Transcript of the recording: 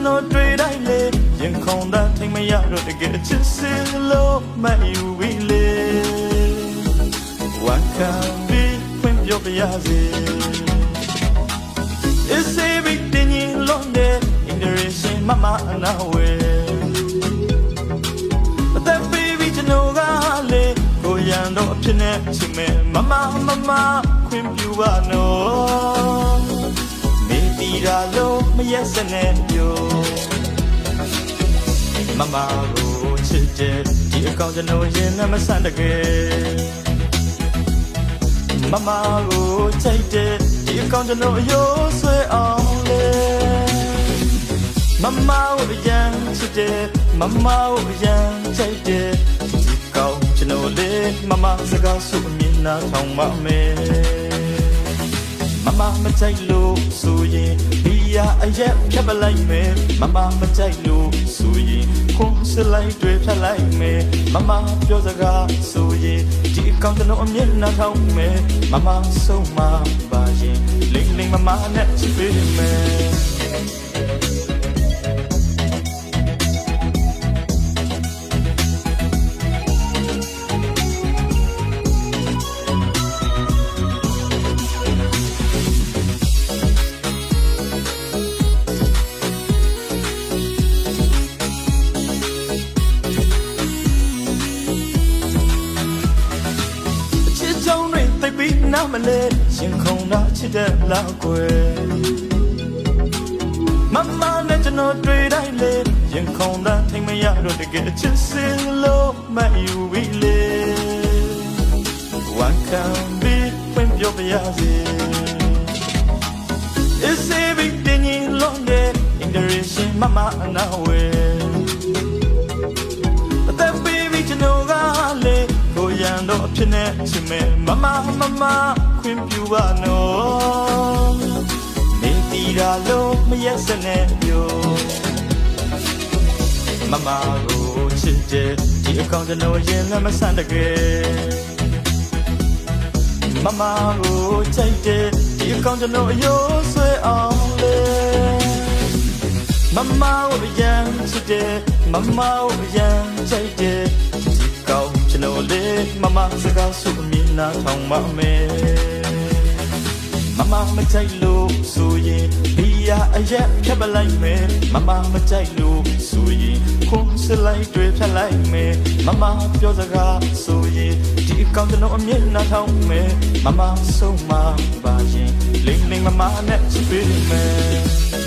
ကျွန်တော်တွေ့တိုင်းလေရင်ခုန်တဲ့ထိမရတော့တကယ်ချစ်စလို့မယူဝီလေဝန်ခံပြီးဖွင့်ပြပြရစေ Is everything in London in the racing mama and away အသက်ပေးပြီးကျွန်တော်ကလေကိုရန်တော့အဖြစ်နဲ့ချင်မယ်မမမမခွင့်ပြုပါနော်မေးတီတာလို့မရက်စနဲ့ပြော မမကိုချစ်တဲ့ဒီအကောင်ကျွန်တော်ရင်နဲ့မဆန်တကယ်မမကိုချိတ်တဲ့ဒီအကောင်ကျွန်တော်အယိုးဆွဲအောင်လေမမကိုရန်ချစ်တယ်မမကိုရန်ချိတ်တယ်ဒီကောင်ကျွန်တော်လေးမမစကားဆိုအမြင်နာထောင်ပါမယ်မမမချိုက်လို့ဆိုရင်ဘီ ယာအရက်ဖြတ်ပလိုက်မယ်မမမချိုက်လို့ဆိုရင်ခွန်စလိုက်တွေဖြတ်လိုက်မယ်မမပြောစကားဆိုရင်ဒီအကောင်ကျွန်တော်အမြင်နာထောင်မယ်မမဆုံးမပါရင်လိမ့်လိမ့်မမနဲ့ချစ်ပေးမယ် နားမလဲရှင်ခုန်တာချစ်တဲ့လောက်ွယ်မမနဲ့ကျွန်တော်တွေ့တိုင်းလေရင်ခုန်တာထိမရတော့တကယ်ချစ်စင်လို့မယူဝီလေဝန်ခံပြီးဖွင့်ပြပြရစေ Is everything in London in the region mama and away တော့အဖြစ်နဲ့ချင်မယ်မမမမခွင့်ပြုပါနော်နေတီတာလို့မရက်စနဲ့ပြောမမကိုချစ်တဲ့ဒီအကောင်ကျွန်တော်ရင်လည်းမဆန်တကယ်မမကိုချိတ်တဲ့ဒီအကောင်ကျွန်တော်အယိုးဆွဲအောင်လေမမကိုရန်ချစ်တယ်မမကိုရန်ချိတ်တယ်ဒီကောင်း ကျွန်တော်လေးမမစကားဆိုအမြင်နာထောင်ပါမယ်မမမချိုက်လို့ဆိုရင်ဘီယာအရက်ဖြတ်ပလိုက်မယ်မမမချိုက်လို့ဆိုရင်ခွန်စလိုက်တွေဖြတ်လိုက်မယ်မမပြောစကားဆိုရင်ဒီကောင်းကျွန်တော်အမြင်နာထောင်မယ်မမဆုံးမပါရင်လိမ့်လိမ့်မမနဲ့ချစ်ပေးမယ်